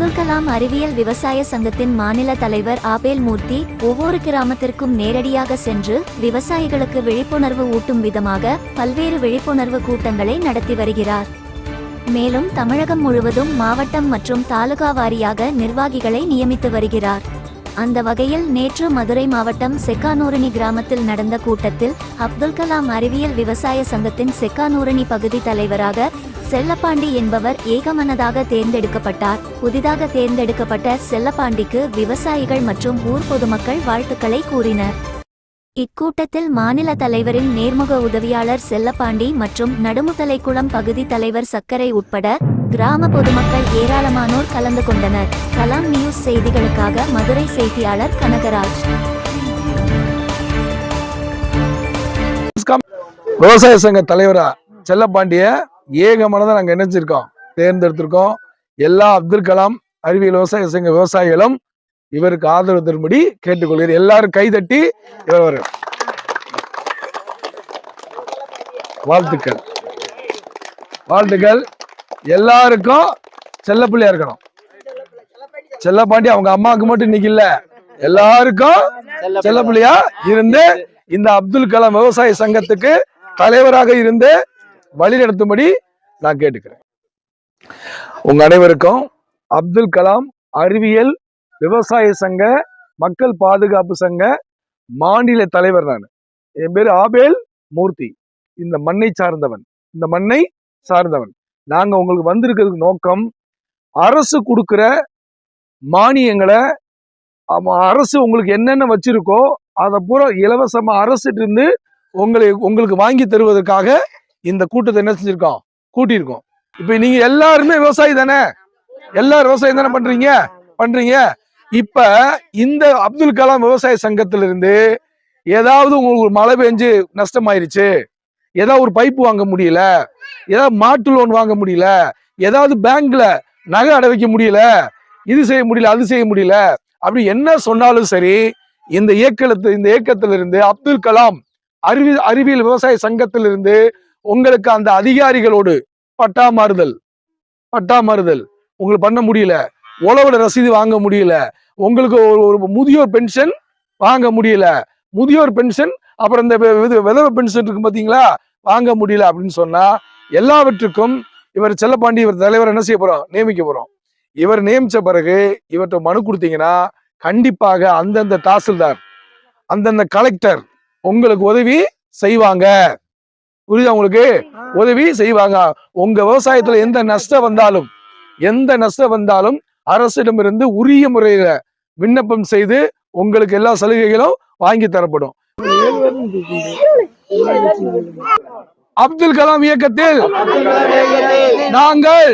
அப்துல் கலாம் அறிவியல் விவசாய சங்கத்தின் மாநில தலைவர் ஆபேல் மூர்த்தி ஒவ்வொரு கிராமத்திற்கும் நேரடியாக சென்று விவசாயிகளுக்கு விழிப்புணர்வு ஊட்டும் விதமாக பல்வேறு விழிப்புணர்வு கூட்டங்களை நடத்தி வருகிறார். மேலும் தமிழகம் முழுவதும் மாவட்டம் மற்றும் தாலுகா வாரியாக நிர்வாகிகளை நியமித்து வருகிறார். அந்த வகையில் நேற்று மதுரை மாவட்டம் செக்கானூரணி கிராமத்தில் நடந்த கூட்டத்தில் அப்துல் கலாம் அறிவியல் விவசாய சங்கத்தின் செக்கானூரணி பகுதி தலைவராக செல்லப்பாண்டி என்பவர் ஏகமனதாக தேர்ந்தெடுக்கப்பட்டார். புதிதாக தேர்ந்தெடுக்கப்பட்ட செல்லப்பாண்டிக்கு விவசாயிகள் மற்றும் ஊர் பொதுமக்கள் வாழ்த்துக்களை கூறினர். இக்கூட்டத்தில் மாநில தலைவரின் நேர்முக உதவியாளர் செல்லப்பாண்டி மற்றும் நடுமுதலைக்குளம் பகுதி தலைவர் சக்கரை உட்பட கிராம பொதுமக்கள் ஏராளமானோர் கலந்து கொண்டனர். கலாம் நியூஸ் செய்திகளுக்காக மதுரை செய்தியாளர் கனகராஜ். விவசாய சங்க தலைவரா செல்லப்பாண்டிய ஏக மனதை நாங்க இணைச்சிருக்கோம் தேர்ந்தெடுத்திருக்கோம். எல்லா அப்துல் கலாம் அறிவியல் விவசாய சங்க விவசாயிகளும் இவருக்கு ஆதரவு தரும்படி கேட்டுக்கொள்கிறேன். எல்லாரும் கைதட்டி இவர் வாழ்த்துக்கள். வாழ்த்துக்கள். எல்லாருக்கும் செல்லப்பிள்ளையா இருக்கணும். செல்லப்பாண்டி அவங்க அம்மாவுக்கு மட்டும் இன்னைக்கு இல்ல. எல்லாருக்கும் செல்லப்பிள்ளையா இருந்து இந்த அப்துல் கலாம் விவசாய சங்கத்துக்கு தலைவராக இருந்து வழிநடத்தும்படி நான் கேட்டுக்கிறேன். உங்க அனைவருக்கும் அப்துல் கலாம் அறிவியல் விவசாய சங்க மக்கள் பாதுகாப்பு சங்க மாநில தலைவர் நான். என் பேர் ஆபேல் மூர்த்தி. இந்த மண்ணை சார்ந்தவன். இந்த மண்ணை சார்ந்தவன். நாங்க உங்களுக்கு வந்திருக்கிறதுக்கு நோக்கம் அரசு கொடுக்கிற மானியங்களை அரசு உங்களுக்கு என்னென்ன வச்சிருக்கோ அதை பூரா இலவசமா அரசுட்டு இருந்து உங்களை உங்களுக்கு வாங்கி தருவதற்காக இந்த கூட்டத்தை என்ன செஞ்சிருக்கோம்? கூட்டியிருக்கோம். இப்ப நீங்க எல்லாருமே விவசாயி தானே? எல்லாரும் விவசாயம் தானே பண்றீங்க? பண்றீங்க. இப்ப இந்த அப்துல் கலாம் விவசாய சங்கத்துல இருந்து ஏதாவது உங்களுக்கு மழை பெஞ்சு நஷ்டமாயிருச்சு. ஏதாவது ஒரு பைப்பு வாங்க முடியல. ஏதாவது மாட்டு லோன் வாங்க முடியல. ஏதாவது பேங்க்ல நகை அடை வைக்க முடியல. இது செய்ய முடியல அது செய்ய முடியல. அப்படி என்ன சொன்னாலும் சரி இந்த இயக்கத்து இந்த இயக்கத்திலிருந்து அப்துல் கலாம் அறிவி அறிவியல் விவசாய சங்கத்திலிருந்து உங்களுக்கு அந்த அதிகாரிகளோடு பட்டா மாறுதல் பட்டா மாறுதல். உங்களுக்கு பண்ண முடியல. உழவோட ரசீது வாங்க முடியல. உங்களுக்கு ஒரு ஒரு முதியோர் பென்ஷன் வாங்க முடியல. முதியோர் பென்ஷன் அப்புறம் இந்த இது விதவை பென்ஷன் இருக்கு பார்த்தீங்களா வாங்க முடியல அப்படின்னு சொன்னா எல்லாவற்றுக்கும் இவர் செல்லப்பாண்டி இவர் தலைவர் என்ன செய்ய போறோம்? நியமிக்க போறோம். இவர் நியமிச்ச பிறகு இவர்கிட்ட மனு கொடுத்தீங்கன்னா கண்டிப்பாக அந்தந்த தாசில்தார் அந்தந்த கலெக்டர் உங்களுக்கு உதவி செய்வாங்க. புரியுதா உங்களுக்கு? உதவி செய்வாங்க. உங்க விவசாயத்துல எந்த நஷ்டம் வந்தாலும் எந்த நஷ்டம் வந்தாலும் அரசிடமிருந்து உரிய முறையில விண்ணப்பம் செய்து உங்களுக்கு எல்லா சலுகைகளும் வாங்கி தரப்படும். அப்துல் கலாம் இயக்கத்தில் நாங்கள்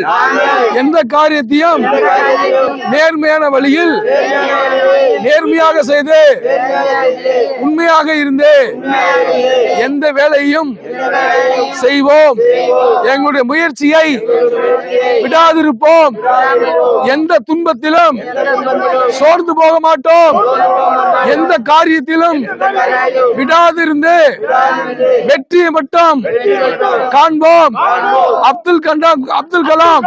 எந்த காரியத்தையும் நேர்மையான வழியில் நேர்மையாக செய்து உண்மையாக இருந்து எந்த வேலையும் செய்வோம். எங்களுடைய முயற்சியை விடாதிருப்போம். எந்த துன்பத்திலும் சோர்ந்து போக மாட்டோம். எந்த காரியத்திலும் விடாதிருந்து வெற்றியை மட்டும் காண்போம். அப்துல் கண்டாம் அப்துல் கலாம்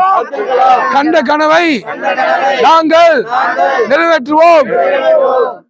கண்ட கனவை நாங்கள் நிறைவேற்றுவோம். Senhor.